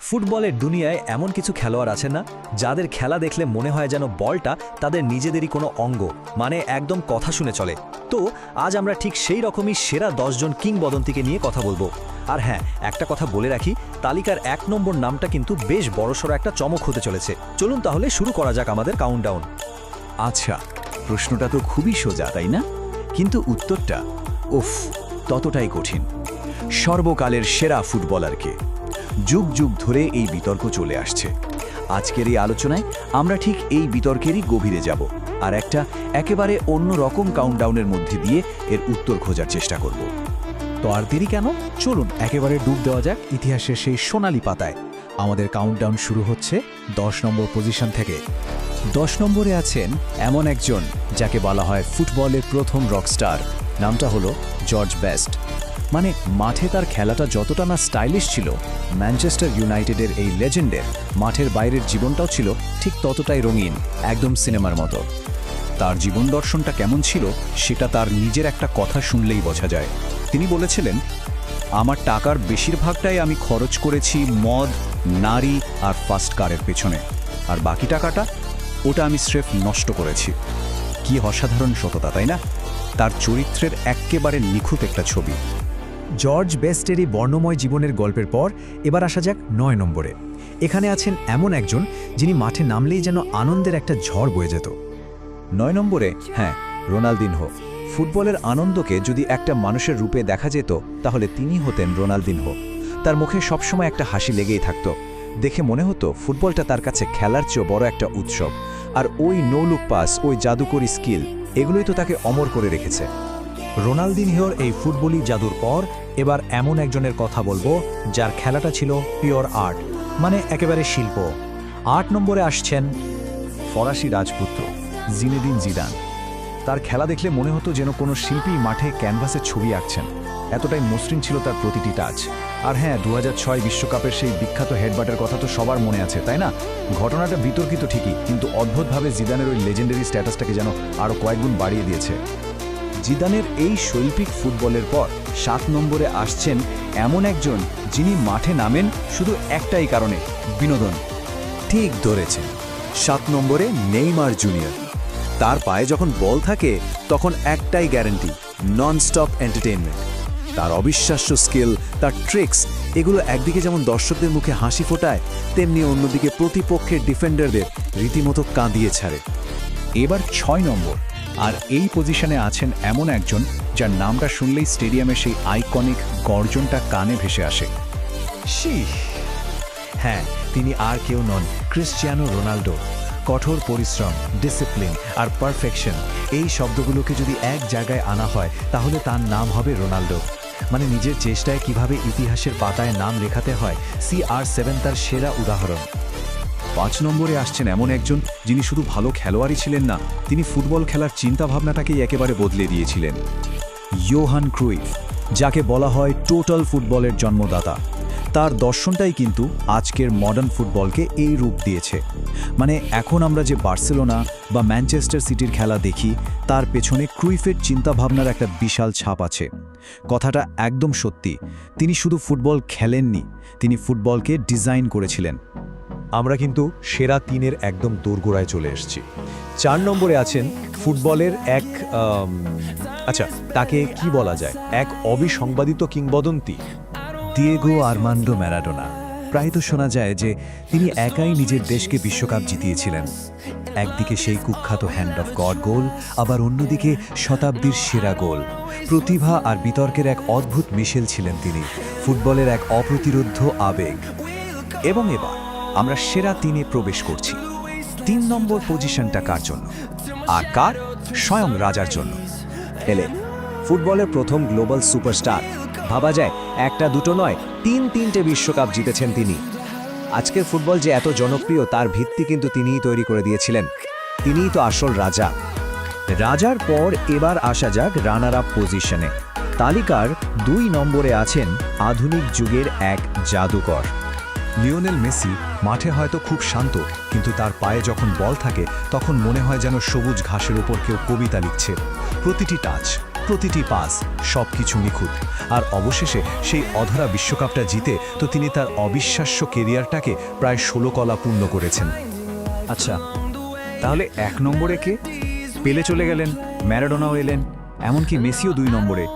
ফুটবলের দুনিয়ায় এমন কিছু খেলোয়াড় আছেন না, যাদের খেলা দেখলে মনে হয় যেন বলটা তাদের নিজেদেরই কোনো অঙ্গ মানে একদম কথা শুনে চলে। তো, আজ আমরা ঠিক সেই রকমই সেরা দশজন কিংবদন্তিকে নিয়ে কথা বলব। আর হ্যাঁ একটা কথা বলে রাখি, তালিকার এক নম্বর নামটা কিন্তু বেশ বড়সড় একটা চমক হতে চলেছে। চলুন তাহলে শুরু করা যাক আমাদের কাউন্টডাউন আচ্ছা প্রশ্নটা তো খুবই সোজা, তাই না? কিন্তু উত্তরটা, উফ, ততটাই কঠিন। সর্বকালের সেরা ফুটবলারকে। যুগ যুগ ধরে এই বিতর্ক চলে আসছে। আজকের এই আলোচনায় আমরা ঠিক এই বিতর্কেরই গভীরে যাব আর একটা একেবারে অন্য রকম কাউন্টডাউনের মধ্যে দিয়ে এর উত্তর খোঁজার চেষ্টা করব। তো আর দেরি কেন? চলুন একেবারে ডুব দেওয়া যাক ইতিহাসের সেই সোনালি পাতায়। আমাদের কাউন্টডাউন শুরু হচ্ছে দশ নম্বর পজিশন থেকে। দশ নম্বরে আছেন এমন একজন যাকে বলা হয় ফুটবলের প্রথম রকস্টার নামটা হলো জর্জ বেস্ট। মানে মাঠে তার খেলাটা যতটা না স্টাইলিশ ছিল ম্যানচেস্টার ইউনাইটেডের এই লেজেন্ডের মাঠের বাইরের জীবনটাও ছিল ঠিক ততটাই রঙিন, একদম সিনেমার মতো। তার জীবন দর্শনটা কেমন ছিল, সেটা তার নিজের একটা কথা শুনলেই বোঝা যায়। তিনি বলেছিলেন, আমার টাকার বেশিরভাগটাই আমি খরচ করেছি মদ, নারী আর ফাস্ট কারের পেছনে। আর বাকি টাকাটা ওটা আমি স্রেফ নষ্ট করেছি। কি অসাধারণ সততা, তাই না? তার চরিত্রের এক্কেবারে নিখুঁত একটা ছবি। জর্জ বেস্টের এই বর্ণময় জীবনের গল্পের পর এবার আসা যাক নয় নম্বরে। এখানে আছেন এমন একজন যিনি মাঠে নামলেই যেন আনন্দের একটা ঝড় বয়ে যেত। নয় নম্বরে হ্যাঁ রোনালদিনহো। ফুটবলের আনন্দকে যদি একটা মানুষের রূপে দেখা যেত, তাহলে তিনি হতেন রোনালদিনহো। তার মুখে সবসময় একটা হাসি লেগেই থাকত। দেখে মনে হতো, ফুটবলটা তার কাছে খেলার চেয়েও বড় একটা উৎসব। আর ওই নৌলুক পাস, ওই জাদুকরি স্কিল, এগুলোই তো তাকে অমর করে রেখেছে। রোনালদিনহিওর এই ফুটবলি জাদুর পর এবার এমন একজনের কথা বলব যার খেলাটা ছিল পিওর আর্ট মানে একেবারে শিল্প। আট নম্বরে আসছেন ফরাসি রাজপুত্র, জিনেদিন জিদান। তার খেলা দেখলে মনে হতো যেন কোনো শিল্পী মাঠে ক্যানভাসে ছবি আঁকছেন। এতটাই মসৃণ ছিল তার প্রতিটি টাচ। আর হ্যাঁ দু বিশ্বকাপের সেই বিখ্যাত হেডবাটের কথা তো সবার মনে আছে, তাই না? ঘটনাটা বিতর্কিত ঠিকই, কিন্তু অদ্ভুতভাবে জিদানের ওই লেজেন্ডারি স্ট্যাটাসটাকে যেন আরও কয়েকগুণ বাড়িয়ে দিয়েছে। জিদানের এই শৈল্পিক ফুটবলের পর সাত নম্বরে আসছেন এমন একজন যিনি মাঠে নামেন শুধু একটাই কারণে, বিনোদন। ঠিক ধরেছেন, সাত নম্বরে নেইমার জুনিয়র। তার পায়ে যখন বল থাকে, তখন একটাই গ্যারান্টি, ননস্টপ এন্টারটেইনমেন্ট। তার অবিশ্বাস্য স্কিল, তার ট্রিক্স, এগুলো একদিকে যেমন দর্শকদের মুখে হাসি ফোটায়, তেমনি অন্যদিকে প্রতিপক্ষের ডিফেন্ডারদের রীতিমতো কাঁদিয়ে ছাড়ে। এবার ছয় নম্বর আর এই পজিশনে আছেন এমন একজন যার নামটা শুনলেই স্টেডিয়ামে সেই আইকনিক গর্জনটা কানে ভেসে আসে। হ্যাঁ তিনি আর কেউ নন ক্রিশ্চিয়ানো রোনাল্ডো কঠোর পরিশ্রম ডিসিপ্লিন আর পারফেকশন এই শব্দগুলোকে যদি এক জায়গায় আনা হয় তাহলে তার নাম হবে রোনাল্ডো মানে নিজের চেষ্টায় কীভাবে ইতিহাসের পাতায় নাম লেখাতে হয় সি আর সেভেন তার সেরা উদাহরণ। পাঁচ নম্বরে আসছেন এমন একজন যিনি শুধু ভালো খেলোয়াড়ই ছিলেন না, তিনি ফুটবল খেলার চিন্তাভাবনাটাকেই একেবারে বদলে দিয়েছিলেন। ইয়োহান ক্রুইফ, যাকে বলা হয় টোটাল ফুটবলের জন্মদাতা। তার দর্শনটাই কিন্তু আজকের মডার্ন ফুটবলকে এই রূপ দিয়েছে। মানে এখন আমরা যে বার্সেলোনা বা ম্যানচেস্টার সিটির খেলা দেখি, তার পেছনে ক্রুইফের চিন্তাভাবনার একটা বিশাল ছাপ আছে। কথাটা একদম সত্যি, তিনি শুধু ফুটবল খেলেননি, তিনি ফুটবলকে ডিজাইন করেছিলেন। আমরা কিন্তু সেরা তিনের একদম দোরগোড়ায় চলে এসেছি। চার নম্বরে আছেন ফুটবলের এক আচ্ছা তাকে কি বলা যায়? এক অবিসংবাদিত কিংবদন্তি। দিয়েগো আর্মান্ডো ম্যারাডোনা প্রায় তো শোনা যায় যে তিনি একাই নিজের দেশকে বিশ্বকাপ জিতিয়েছিলেন। একদিকে সেই কুখ্যাত হ্যান্ড অফ গড গোল আবার অন্যদিকে শতাব্দীর সেরা গোল। প্রতিভা আর বিতর্কের এক অদ্ভুত মিশেল ছিলেন তিনি। ফুটবলের এক অপ্রতিরোধ্য আবেগ। এবং এবার আমরা সেরা তিনে প্রবেশ করছি। তিন নম্বর পজিশনটা কার জন্য? আর কার? স্বয়ং রাজার জন্য। এলে, ফুটবলের প্রথম গ্লোবাল সুপারস্টার। ভাবা যায়, একটা দুটো নয়, তিন তিনটে বিশ্বকাপ জিতেছেন তিনি। আজকের ফুটবল যে এত জনপ্রিয়, তার ভিত্তি কিন্তু তিনিই তৈরি করে দিয়েছিলেন। তিনিই তো আসল রাজা। রাজার পর এবার আসা যাক রানার আপ পজিশনে। তালিকার দুই নম্বরে আছেন আধুনিক যুগের এক জাদুকর। লিওনেল মেসি মাঠে হয়তো খুব শান্ত, কিন্তু তার পায়ে যখন বল থাকে, তখন মনে হয় যেন সবুজ ঘাসের উপর কেউ কবিতা লিখছে। প্রতিটি টাচ, প্রতিটি পাস সব কিছু নিখুঁত। আর অবশেষে সেই অধরা বিশ্বকাপটা জিতে তো তিনি তার অবিশ্বাস্য কেরিয়ারটাকে প্রায় ষোলো কলা পূর্ণ করেছেন। আচ্ছা তাহলে এক নম্বরে কে? পেলে চলে গেলেন, ম্যারাডোনাও এলেন, এমনকি মেসিও দুই নম্বরে।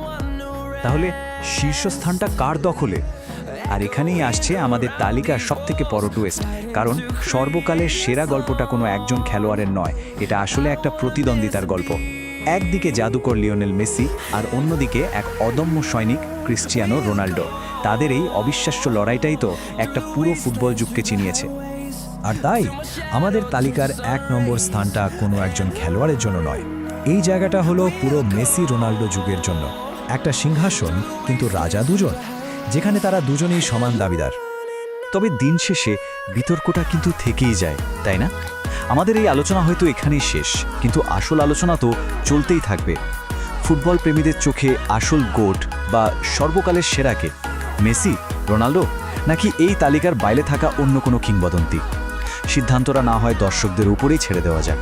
তাহলে শীর্ষস্থানটা কার দখলে? আর এখানেই আসছে আমাদের তালিকার সবথেকে বড় টুয়েস্ট কারণ সর্বকালের সেরা গল্পটা কোনো একজন খেলোয়াড়ের নয়, এটা আসলে একটা প্রতিদ্বন্দ্বিতার গল্প। একদিকে জাদুকর লিওনেল মেসি আর অন্যদিকে এক অদম্য সৈনিক ক্রিস্টিয়ানো রোনাল্ডো। তাদের এই অবিশ্বাস্য লড়াইটাই তো একটা পুরো ফুটবল যুগকে চিনিয়েছে। আর তাই, আমাদের তালিকার এক নম্বর স্থানটা কোনো একজন খেলোয়াড়ের জন্য নয়। এই জায়গাটা হলো পুরো মেসি রোনাল্ডো যুগের জন্য। একটা সিংহাসন, কিন্তু রাজা দুজন? যেখানে তারা দুজনেই সমান দাবিদার। তবে দিন শেষে বিতর্কটা কিন্তু থেকেই যায়, তাই না? আমাদের এই আলোচনা হয়তো এখানেই শেষ, কিন্তু আসল আলোচনা তো চলতেই থাকবে। ফুটবল প্রেমীদের চোখে আসল গোট বা সর্বকালের সেরাকে, মেসি রোনাল্ডো নাকি এই তালিকার বাইরে থাকা অন্য কোনো কিংবদন্তি? সিদ্ধান্তটা না হয় দর্শকদের উপরেই ছেড়ে দেওয়া যাক।